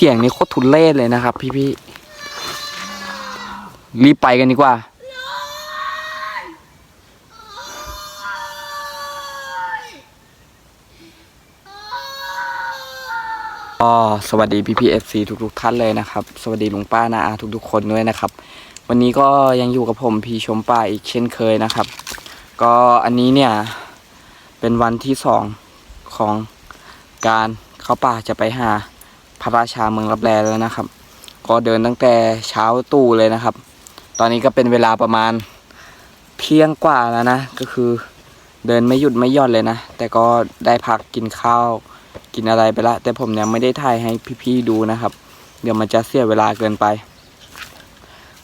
เสียงนี่โคตรทุเรศเลยนะครับ พี่ๆรีบไปกันดีกว่าก็สวัสดีพี่พีเอฟซีทุกๆท่านเลยนะครับ สวัสดีลุงป้านาอาทุกๆคนด้วยนะครับ วันนี้ก็ยังอยู่กับผมพีชมป่าอีกเช่นเคยนะครับ ก็อันนี้เนี่ย เป็นวันที่สองของการเข้าป่าจะไปหา พระราชาเมืองรับแลแล้วนะครับ ก็เดินตั้งแต่เช้าตู่เลยนะครับ ตอนนี้ก็เป็นเวลาประมาณเที่ยงกว่าแล้วนะ ก็คือเดินไม่หยุดไม่หย่อนเลยนะ แต่ก็ได้พักกินข้าวกินอะไรไปละ แต่ผมยังไม่ได้ถ่ายให้พี่ๆดูนะครับ เดี๋ยวมันจะเสียเวลาเกินไป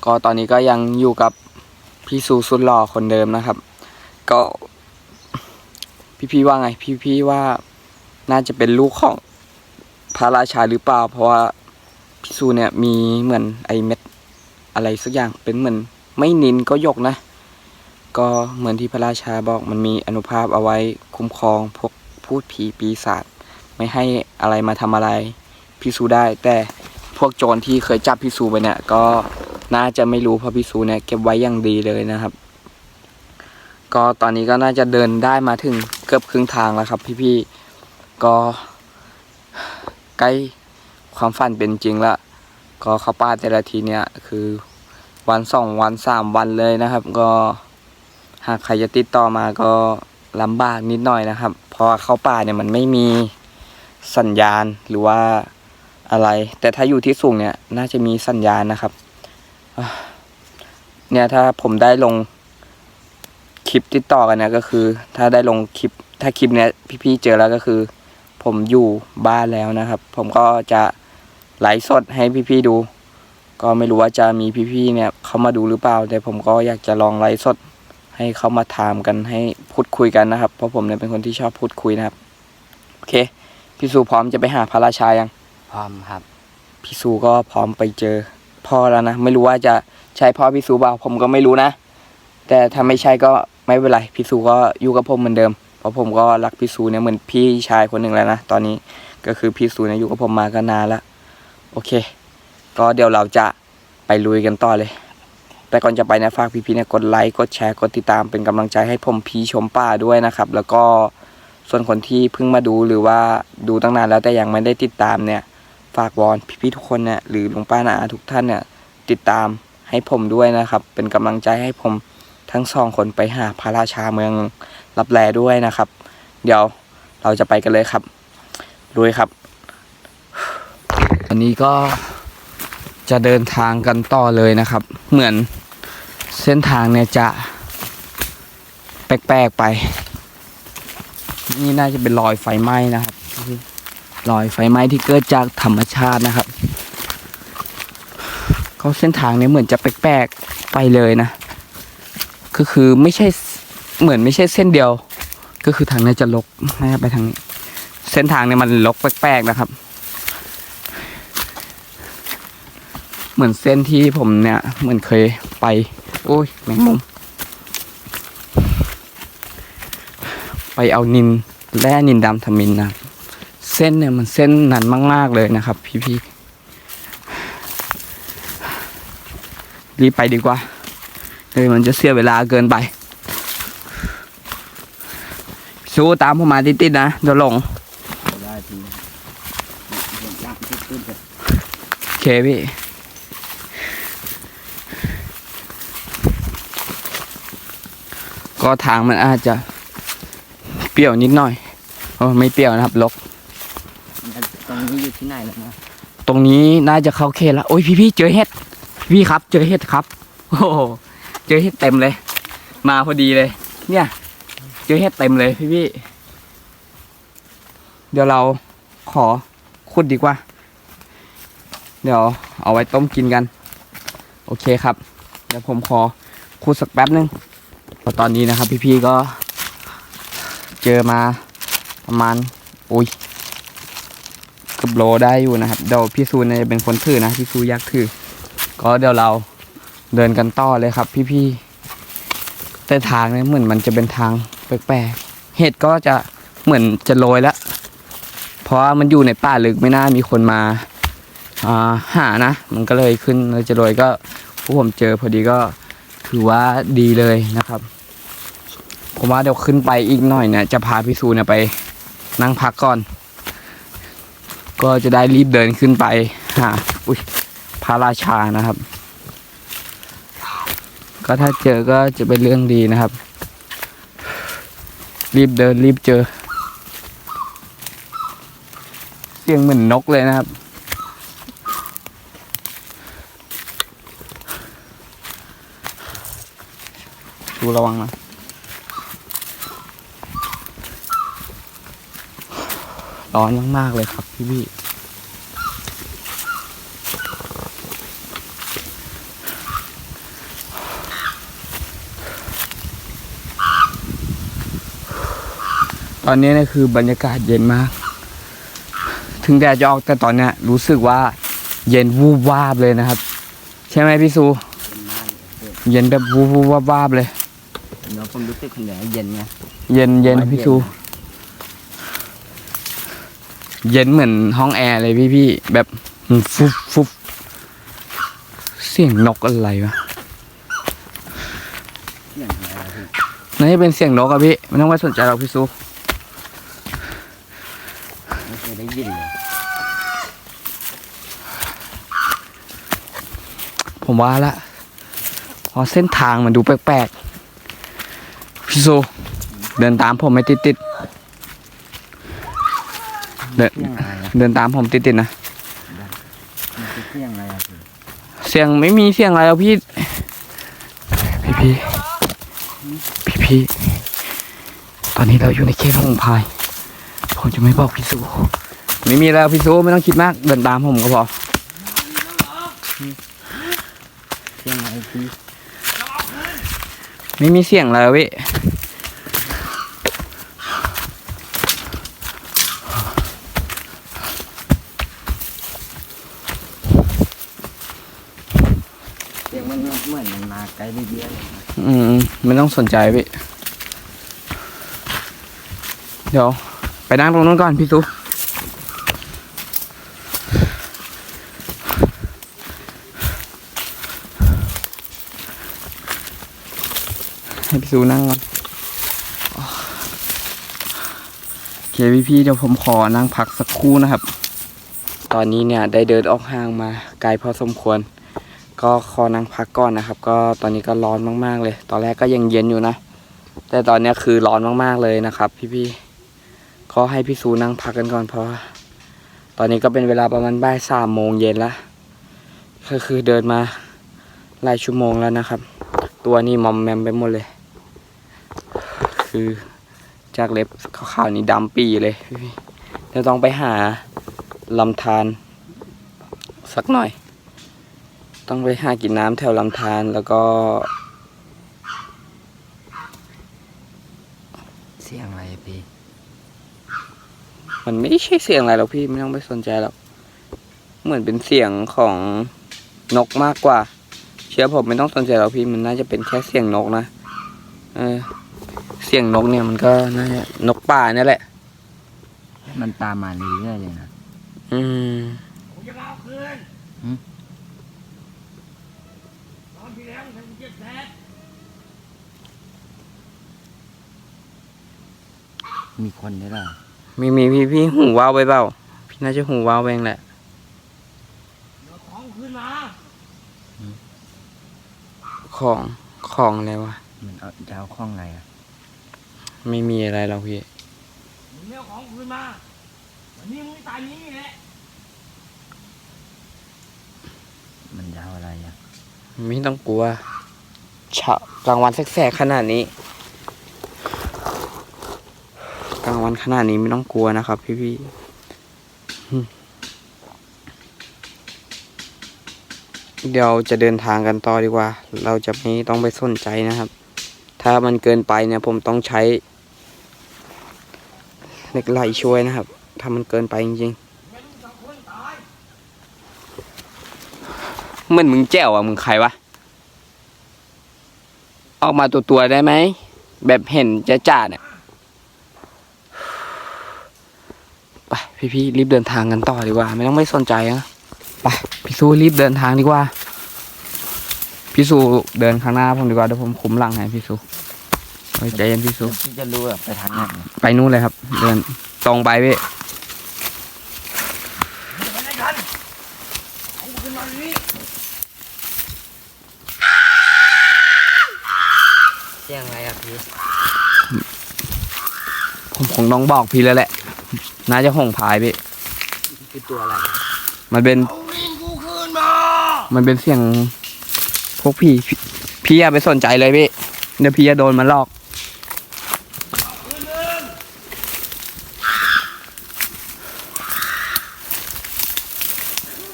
ก็ตอนนี้ก็ยังอยู่กับพี่ซูสุดหล่อคนเดิมนะครับ ก็พี่ๆว่าไง พี่ๆว่าน่าจะเป็นลูกของ พระราชาหรือเปล่า เพราะว่าพี่ซูเนี่ยมีเหมือนไอเม็ดอะไรสักอย่างเป็นเหมือนไม่นินก็ยกนะ ก็เหมือนที่พระราชาบอกมันมีอนุภาพเอาไว้คุ้มครองพวกพูดผีปีศาจไม่ให้อะไรมาทำอะไรพี่ซูได้ แต่พวกโจรที่เคยจับพี่ซูไปเนี่ย ก็น่าจะไม่รู้เพราะพี่ซูเนี่ยเก็บไว้อย่างดีเลยนะครับ ก็ตอนนี้ก็น่าจะเดินได้มาถึงเกือบครึ่งทางแล้วครับ พี่ๆก็ ใกล้ความฝันเป็นจริงละก็เข้าป่าแต่ละทีเนี่ยคือวันสองวันสามวันเลยนะครับ ก็หากใครจะติดต่อมาก็ลำบากนิดหน่อยนะครับ เพราะเข้าป่าเนี่ยมันไม่มีสัญญาณหรือว่าอะไร แต่ถ้าอยู่ที่สูงเนี่ยน่าจะมีสัญญาณนะครับเนี่ยถ้าผมได้ลงคลิปติดต่อกันเนี่ยก็คือ ถ้าได้ลงคลิปถ้าคลิปเนี้ยพี่ๆเจอแล้วก็คือ ผมอยู่บ้านแล้วนะครับ ผมก็จะไลฟ์สดให้พี่ๆดู ก็ไม่รู้ว่าจะมีพี่ๆเนี่ยเข้ามาดูหรือเปล่า แต่ผมก็อยากจะลองไลฟ์สดให้เขามาถามกันให้พูดคุยกันนะครับ เพราะผมเนี่ยเป็นคนที่ชอบพูดคุยนะครับ โอเค พี่ซูพร้อมจะไปหาพระราชายัง พร้อมครับ พี่ซูก็พร้อมไปเจอพ่อแล้วนะ ไม่รู้ว่าจะใช่พ่อพี่ซูเปล่าผมก็ไม่รู้นะ แต่ถ้าไม่ใช่ก็ไม่เป็นไร พี่ซูก็อยู่กับผมเหมือนเดิมเพ ราะผมก็รักพี่ซูเนี่ยเหมือนพี่ชายคนหนึ่งแล้วนะตอนนี้ก็คือพี่ซูเนี่ยอยู่กับผมมาก็นานแล้วโอเค ก็เดี๋ยวเราจะไปลุยกันต่อเลย แต่ก่อนจะไปนะฝากพี่ๆเนี่ยกดไลค์กดแชร์กดติดตามเป็นกำลังใจให้ผมพีชมป่าด้วยนะครับ แล้วก็ส่วนคนที่เพิ่งมาดูหรือว่าดูตั้งนานแล้วแต่ยังไม่ได้ติดตามเนี่ย ฝากวอนพี่ๆทุกคนเนี่ยหรือลุงป้านาอาทุกท่านเนี่ยติดตามให้ผมด้วยนะครับ เป็นกำลังใจให้ผม ทั้งสองคนไปหาพระราชาเมืองรับแลด้วยนะครับ เดี๋ยวเราจะไปกันเลยครับลุยครับ อันนี้ก็จะเดินทางกันต่อเลยนะครับ เหมือนเส้นทางเนี่ยจะแปลกๆไป นี่น่าจะเป็นรอยไฟไหม้นะครับรอยไฟไหม้ที่เกิดจากธรรมชาตินะครับเขาเส้นทางเนี้เหมือนจะแปลกๆไปเลยนะ ก็คือไม่ใช่เหมือนไม่ใช่เส้นเดียว ก็คือทางนี้จะลกน่าจะไปทางนี้เส้นทางเนี่ยมันลกแปลกๆนะครับ เหมือนเส้นที่ผมเนี่ย เหมือนเคยไป โอ้ยแมงมุมไปเอานินแร่นินดำทำมินนะเส้นเนี่ยมันเส้นหนันมาก ๆ เลยนะครับ พี่ๆรีบไปดีกว่า เลยมันจะเสียเวลาเกินไป สู้ตามผมมาติดๆนะเดี๋ยวหลงได้ทียากขึ้นเลยโอเคพี่ก็ทางมันอาจจะเปรี้ยวนิดหน่อยโอ้ไม่เปรี้ยวนะครับลกตรงนี้อยู่ที่ไหนแล้วนะตรงนี้น่าจะเข้าเขตแล้วโอ้ยพี่พี่ๆเจอเห็ดพี่ครับ เจอเห็ดครับ โอ้โห เจอเห็ดเต็มเลย มาพอดีเลย เนี่ย เจอเห็ดเต็มเลยพี่พี่เดี๋ยวเราขอขุดดีกว่า เดี๋ยวเอาไว้ต้มกินกัน โอเคครับ เดี๋ยวผมขอขุดสักแป๊บนึงเพราะตอนนี้นะครับพี่พี่ๆก็ เจอมาประมาณอุ้ยเกับโลได้อยู่นะครับเดี๋ยวพี่ซูนจะเป็นคนถือนะพี่ซูอยากถือ ก็เดี๋ยวเรา เดินกันต่อเลยครับ พี่ๆแต่ทางเนี่ยเหมือนมันจะเป็นทางแปลกๆเห็ดก็จะเหมือนจะโรยแล้ว เพราะว่ามันอยู่ในป่าลึกไม่น่ามีคนมาหานะ มันก็เลยขึ้นเลยจะโรยก็ผู้ผมเจอพอดีก็ถือว่าดีเลยนะครับ ผมว่าเดี๋ยวขึ้นไปอีกหน่อยเนี่ยจะพาพี่ซูเนี่ยไปนั่งพักก่อน ก็จะได้รีบเดินขึ้นไปหาอุ้ยพระราชานะครับ ก็ถ้าเจอก็จะเป็นเรื่องดีนะครับ รีบเดินรีบเจอ เสียงเหมือนนกเลยนะครับ ดูระวังนะร้อนมาก ๆ เลยครับพี่พี่ ตอนนี้เนี่ยคือบรรยากาศเย็นมาก ถึงแดดจะออกแต่ตอนเนี้ยรู้สึกว่าเย็นวูบวาบเลยนะครับ ใช่ไหมพี่ซูเป็นมากเลยพี่เย็นแบบวูบวูบวาบวาบเลยเดี๋ยวผมรู้สึกคนเดียวเย็นไง เย็นเย็นว่าพี่เย็นซู เย็นเหมือนห้องแอร์เลยพี่พี่แบบมันฟุบฟุบเสียงนกอะไรวะเสียงอะไรอะพี่น่าจะเป็นเสียงนกอะพี่ไม่ต้องไปสนใจเราพี่ซู ไม่เคยได้ยินเลยผมว่าละเพราะเส้นทางมันดูแปลกๆ พี่ซูเดินตามผมไม่ติดติดๆเดินเสียงอะไรอะเดินตามผมติดติดๆนะมันคือเสียงอะไรอะพี่เสียงไม่มีเสียงอะไรแล้วพี่ พี่พี่พี่พี่ตอนนี้เราอยู่ในเขตหงพาย ผมจะไม่บอกพี่สูไม่มีแล้วพี่สูไม่ต้องคิดมากเดินตามผมก็พอเสียงอะไรพี่ไม่มีเสียงแล้วพี่เสียงมันเหมือนมันมาไกลเรื่อยๆเลยนะอืมไม่ต้องสนใจพี่เดี๋ยว ไปนั่งตรงนู้นก่อนพี่สูให้พี่สูนั่งก่อนโอเคพี่พี่เดี๋ยวผมขอนั่งพักสักครู่นะครับ ตอนนี้เนี่ยได้เดินออกห่างมาไกลพอสมควร ก็ขอนั่งพักก่อนนะครับ ก็ตอนนี้ก็ร้อนมากๆเลย ตอนแรกก็ยังเย็นอยู่นะ แต่ตอนนี้คือร้อนมากๆเลยนะครับ พี่ๆ ขอให้พี่ซูนั่งพักกันก่อนเพราะตอนนี้ก็เป็นเวลาประมาณบ่ายสามโมงเย็นละก็คือเดินมาหลายชั่วโมงแล้วนะครับ ตัวนี้มอมแมมไปหมดเลย คือจากเล็บขาวๆนี่ดำปีเลยเดี๋ยวต้องไปหาลำธารสักหน่อย ต้องไปหากินน้ำแถวลำธารแล้วก็เสียงอะไรพี่ มันไม่ใช่เสียงอะไรหรอกพี่ไม่ต้องไปสนใจหรอกเหมือนเป็นเสียงของนกมากกว่า เชื่อผมไม่ต้องสนใจหรอกพี่มันน่าจะเป็นแค่เสียงนกนะเออ เสียงนกเนี่ยมันก็น่าจะนกป่าเนี่ยแหละ มันตามมาเรื่อยๆเลยนะ อืมผมจะมาเอาคืนหืม ตอนที่แล้วฉันเจ็บแผลมีคนด้วยเหรอ มีมีพี่พี่หูว้าวไปเปล่า พี่น่าจะหูว้าวเองแหละเอาของคืนมาของของอะไรวะมันเอาจะเอาข้องอะไรอะไม่มีอะไรหรอกพี่มึงไม่เอาของคืนมาวันนี้มึงตายนี้แหละมันจะเอาอะไรอะไม่ต้องกลัวเช้ากลางวันแสกๆขนาดนี้ กลาง วันขนาดนี้ไม่ต้องกลัวนะครับ พี่พี่เดี๋ยวจะเดินทางกันต่อดีกว่า เราจะไม่ต้องไปสนใจนะครับ ถ้ามันเกินไปเนี่ย ผมต้องใช้เหล็กไหลช่วยนะครับ ถ้ามันเกินไปจริงไม่รู้สองคนตายๆเหมือนมึงแจ้วอะ มึงใครวะ ออกมาตัวตัวได้ไหม แบบเห็นจะจ่าเนี่ย ไปพี่ๆรีบเดินทางกันต่อดีกว่า ไม่ต้องไม่สนใจนะไปพี่สู้รีบเดินทางดีกว่า พี่สู้เดินข้างหน้าผมดีกว่าเดี๋ยวผมคุมหลังให้พี่สู้เฮ้ยใจเย็นพี่สู้พี่จะรู้แบบไปทางไหนไปนู่นเลยครับ เดินตรงไปพี่ไปไหนกันเอาขึ้นมาเดี๋ยวนี้เสียงอะไรอะพี่ผมคงต้องบอกพี่แล้วแหละ น่าจะหงพายพี่คือตัวอะไร มันเป็นเอาลิงกูขึ้นมามันเป็นเสียงพวกพี่พี่ พี่อย่าไปสนใจเลยพี่เดี๋ยวพี่จะโดนมันหลอกขึ้นเอง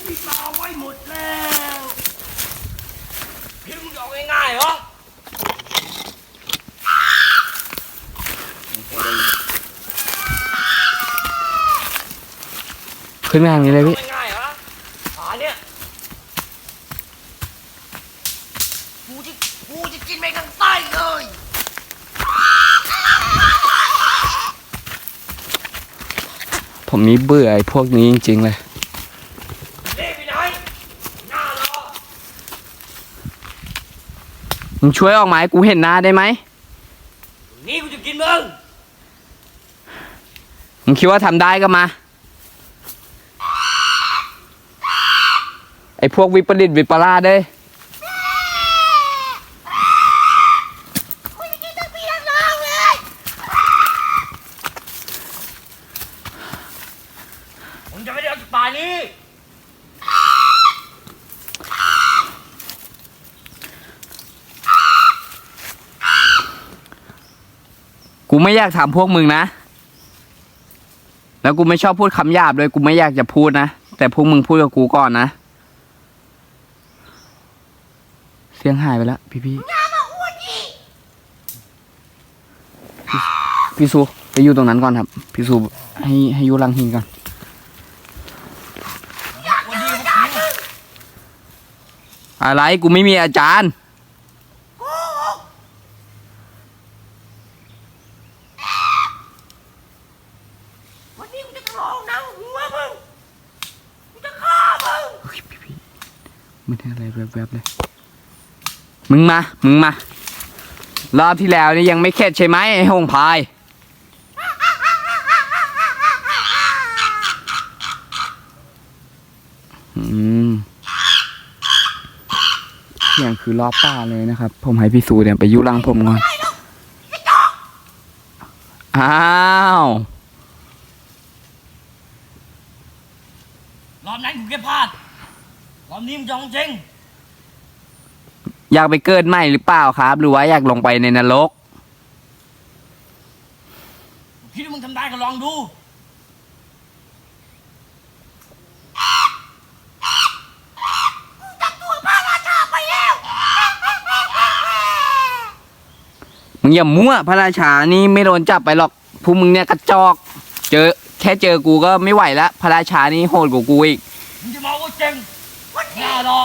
พี่ตาไว้หมดแล้วพี่มึงจะเอาง่ายๆเหรอ ขึ้นมาทางนี้เลยพี่อาง่ายๆเหรอฝาเนี่ยกูจะกูจะกินไปข้างใต้เลยผมนี่เบื่อไอ้พวกนี้จริง ๆ เลยเล่ไปไหนหน้ารอมึงช่วยออกมาให้กูเห็นหน้าได้ไหม นี่กูจะกินมึง มึงคิดว่าทำได้ก็มา ไอ้พวกวิปริตวิปลาสเด้ยมึงจะไม่ได้เอาจากป่านี้กูไม่อยากถามพวกมึงนะ แล้วกูไม่ชอบพูดคำหยาบเลยกูไม่อยากจะพูดนะ แต่พวกมึงพูดกับกูก่อนนะ เสียงหายไปแล้วพี่พี่พี่พี่ซูไปอยู่ตรงนั้นก่อนครับ พี่ซูให้ให้อยู่หลังหินก่อนวันดีพวกมึงอะไรกูไม่มีอาจารย์วันนี้กูจะลองหนังหัวมึงกูจะฆ่ามึงเฮ้ยพี่พี่ไม่ได้อะไรแวบๆเลย มึงมา มึงมา รอบที่แล้วนี่ยังไม่เข็ดใช่ไหมไอ้หงพาย อืมเสียงคือรอบป้าเลยนะครับ ผมให้พี่สูเนี่ยไปยุรังผมก่อน อ้าวรอบนั้นกูแค่พลาดรอบนี้มึงจอาจริง อยากไปเกิดใหม่หรือเปล่าครับ หรือว่าอยากลงไปในนรกคิดว่ามึงทำได้ก็ลองดู มึงอย่ามั่วพระราชานี่ไม่โดนจับไปหรอกพวกมึงเนี่ยกระจอก เจอแค่เจอกูก็ไม่ไหวแล้วพระราชานี่โหดกว่ากูอีก มึงจะมาว่าเจ๋งหน้ารอ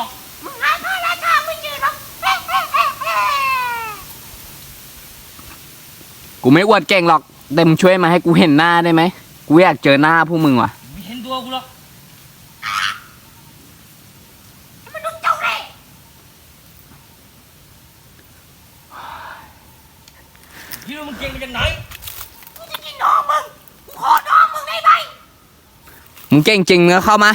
กูไม่อวดเก่งหรอกแต่มึงช่วยมาให้กูเห็นหน้าได้ไหมกูอยากเจอหน้าพวกมึงว่ะไม่เห็นตัวกูหรอกคิดว่ามึงเก่งมาจากไหนมึงเก่งจริงเนื้อเข้ามา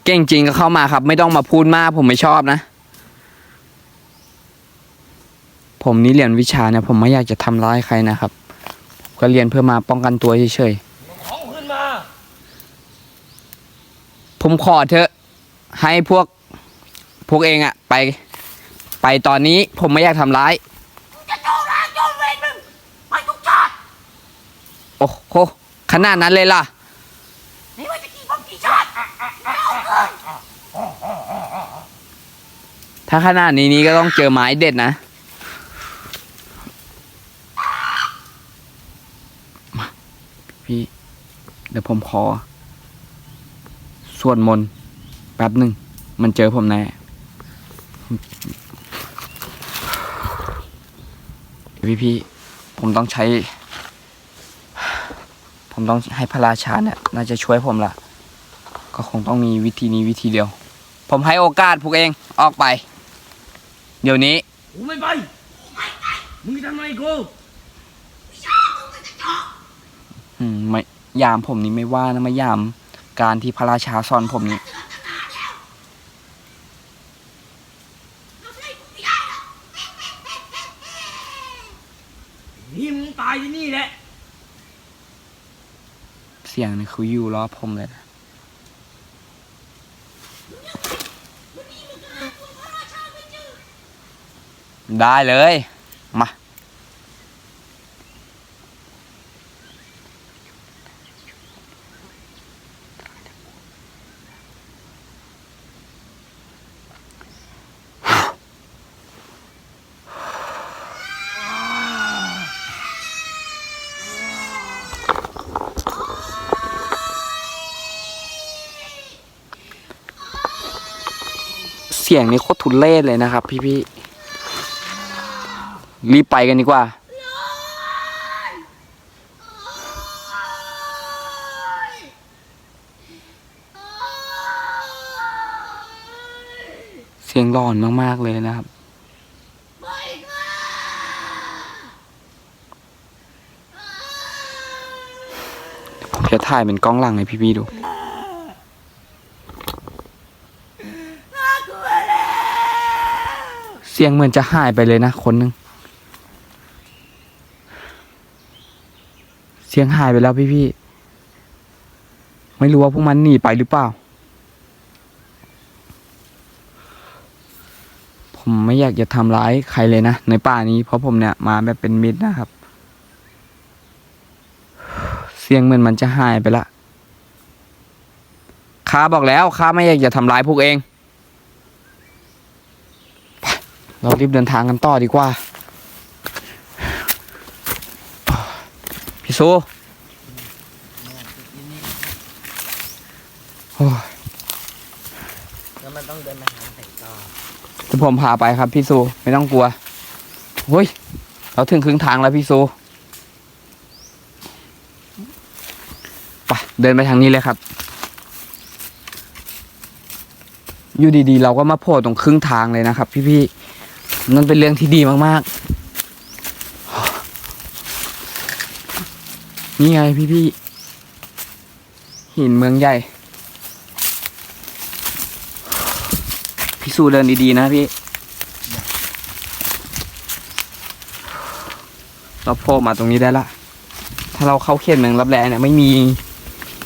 เก่งจริงก็เข้ามาครับ ไม่ต้องมาพูดมากผมไม่ชอบนะ ผมนี่เรียนวิชาเนี่ยผมไม่อยากจะทำร้ายใครนะครับก็เรียนเพื่อมาป้องกันตัวเฉยเอาของขึ้นมาๆผมขอเถอะ ให้พวกพวกเองอะไป ไปตอนนี้ผมไม่อยากทำร้ายจะโจรางโจรเวรมึงไปทุกชาติโอ้โหขนาดนั้นเลยล่ะ ไม่ว่าจะกี่ภพกี่ชาติเอาเกิน ถ้าขนาดนี้นี้ก็ต้องเจอไม้เด็ดนะมาพี่ เดี๋ยวผมขอสวดมนต์แป๊บหนึ่ง มันเจอผมแน่พี่พี่ผผมต้องใช้ ผมต้องให้พระราชาเนี่ย น่าจะช่วยผมละ ก็คงต้องมีวิธีนี้วิธีเดียว ผมให้โอกาสพวกเองออกไป เดี๋ยวนี้กูไม่ไป มึงจะทำอะไรกูอืมไม่ยามผมนี่ไม่ว่านะไม่ยาม การที่พระราชาสอนผมนี่นี่มึงตายที่นี่แหละ เสียงนี่คืออยู่รอบผมเลยนะ ได้เลย มา เสียงนี่โคตรทุเรศเลยนะครับพี่พี่ๆ รีบไปกันดีกว่าเสียงหลอนมาก ๆ เลยนะครับ ผมจะถ่ายเป็นกล้องหลังให้พี่ๆดูเสียงเหมือนจะหายไปเลยนะคนหนึ่ง เสียงหายไปแล้วพี่ๆไม่รู้ว่าพวกมันหนีไปหรือเปล่า ผมไม่อยากจะทำร้ายใครเลยนะในป่านี้ เพราะผมเนี่ยมาแบบเป็นมิตรนะครับ เสียงเหมือนมันจะหายไปละข้าบอกแล้วข้าไม่อยากจะทำร้ายพวกเอง เรารีบเดินทางกันต่อดีกว่า พี่ซูโอ้ยแล้วมันต้องเดินมาทางไหนต่อเดี๋ยวผมพาไปครับพี่ซูไม่ต้องกลัวเฮ้ยเราถึงครึ่งทางแล้วพี่ซูไปเดินไปทางนี้เลยครับ อยู่ดีๆ เราก็มาโผล่ตรงครึ่งทางเลยนะครับ พี่ๆนั่นเป็นเรื่องที่ดีมากๆ นี่ไงพี่ๆหินเมืองใหญ่ พี่สู้เดินดีๆนะพี่ เราโผล่มาตรงนี้ได้ละ ถ้าเราเข้าเขตเมืองรับแลเนี่ยไม่มี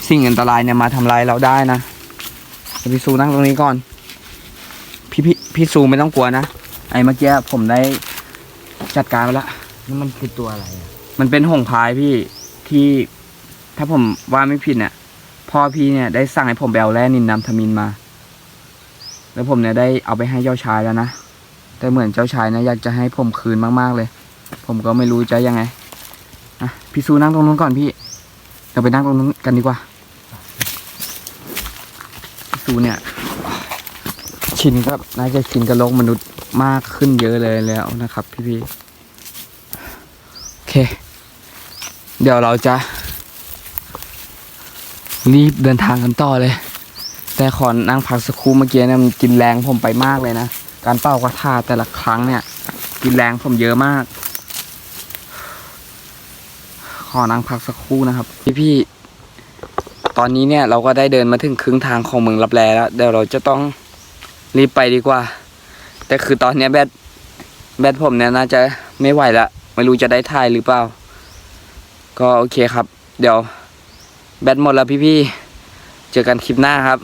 สิ่งอันตรายเนี่ยมาทำลายเราได้นะเดี๋ยวพี่ซูนั่งตรงนี้ก่อน พี่พี่พี่ซูไม่ต้องกลัวนะ ไอ้เมื่อกี้ผมได้จัดการไปละนี่มันคือตัวอะไรอะ มันเป็นหงส์พายพี่ ที่ถ้าผมว่าไม่ผิดเนี่ยพ่อพี่เนี่ยได้สั่งให้ผมไปเอาแร่นินนำทมินมา แล้วผมเนี่ยได้เอาไปให้เจ้าชายแล้วนะแต่เหมือนเจ้าชายนี่ยอยากจะให้ผมคืนมากๆเลย ผมก็ไม่รู้จะยังไงอะพี่ซูนั่งตรงนู้นก่อนพี่เราไปนั่งตรงนู้นกันดีกว่าพี่ซูเนี่ย ชินครับน่าจะชินกับโลกมนุษย์มากขึ้นเยอะเลยแล้วนะครับ พี่ๆโอเค เดี๋ยวเราจะรีบเดินทางกันต่อเลย แต่ขอนั่งพักสักครู่เมื่อกี้เนี่ยมันกินแรงผมไปมากเลยนะ การเป่ากระทาแต่ละครั้งเนี่ย กินแรงผมเยอะมาก ขอนั่งพักสักครู่นะครับ พี่พี่ๆตอนนี้เนี่ยเราก็ได้เดินมาถึงครึ่งทางของเมืองลับแลแล้วเดี๋ยวเราจะต้องรีบไปดีกว่า แต่คือตอนนี้แบตแบตผมเนี่ยน่าจะไม่ไหวละไม่รู้จะได้ถ่ายหรือเปล่า ก็โอเคครับ เดี๋ยวแบตหมดแล้วพี่ๆ เจอกันคลิปหน้าครับ